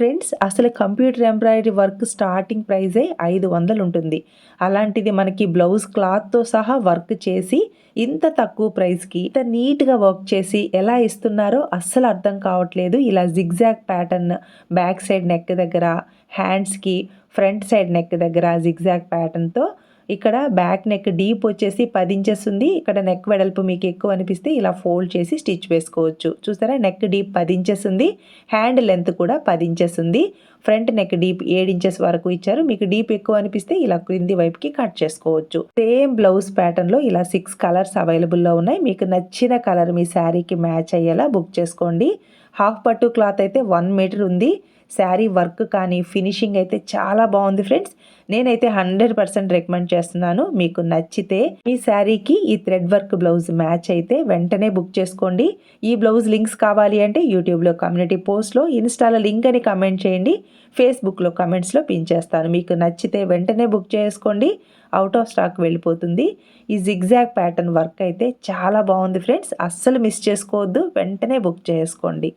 Friends అసలు computer embroidery work starting ప్రైజే ఐదు వందలు ఉంటుంది అలాంటిది మనకి బ్లౌజ్ క్లాత్తో సహా వర్క్ చేసి ఇంత తక్కువ ప్రైస్కి ఇంత నీట్గా వర్క్ చేసి ఎలా ఇస్తున్నారో అస్సలు అర్థం కావట్లేదు. ఇలా zigzag pattern back side neck దగ్గర హ్యాండ్స్కి ఫ్రంట్ సైడ్ నెక్ దగ్గర జిగ్జాగ్ ప్యాటర్న్తో ఇక్కడ బ్యాక్ నెక్ డీప్ వచ్చేసి పది ఇంచెస్ ఉంది. ఇక్కడ నెక్ వెడల్పు మీకు ఎక్కువ అనిపిస్తే ఇలా ఫోల్డ్ చేసి స్టిచ్ వేసుకోవచ్చు. చూసారా? నెక్ డీప్ పది ఇంచెస్ ఉంది. హ్యాండ్ లెంత్ కూడా పది ఇంచెస్ ఉంది. ఫ్రంట్ నెక్ డీప్ ఏడు ఇంచెస్ వరకు ఇచ్చారు. మీకు డీప్ ఎక్కువ అనిపిస్తే ఇలా క్రింది వైపుకి కట్ చేసుకోవచ్చు. సేమ్ బ్లౌజ్ ప్యాటర్న్లో ఇలా సిక్స్ కలర్స్ అవైలబుల్లో ఉన్నాయి. మీకు నచ్చిన కలర్ మీ శారీకి మ్యాచ్ అయ్యేలా బుక్ చేసుకోండి. హాఫ్ పట్టు క్లాత్ అయితే వన్ మీటర్ ఉంది. శారీ వర్క్ కానీ ఫినిషింగ్ అయితే చాలా బాగుంది ఫ్రెండ్స్. నేనైతే హండ్రెడ్ పర్సెంట్ రికమెండ్ చేస్తున్నాను. మీకు నచ్చితే మీ శారీకి ఈ థ్రెడ్ వర్క్ బ్లౌజ్ మ్యాచ్ అయితే వెంటనే బుక్ చేసుకోండి. ఈ బ్లౌజ్ లింక్స్ కావాలి అంటే యూట్యూబ్లో కమ్యూనిటీ పోస్ట్లో ఇన్స్టాలో లింక్ అని కమెంట్ చేయండి. ఫేస్బుక్లో కమెంట్స్లో పిన్ చేస్తాను. మీకు నచ్చితే వెంటనే బుక్ చేసుకోండి. అవుట్ ఆఫ్ స్టాక్ వెళ్ళిపోతుంది. ఈ జిగ్జాగ్ ప్యాటర్న్ వర్క్ అయితే చాలా బాగుంది ఫ్రెండ్స్. అస్సలు మిస్ చేసుకోవద్దు. వెంటనే బుక్ చేసుకోండి.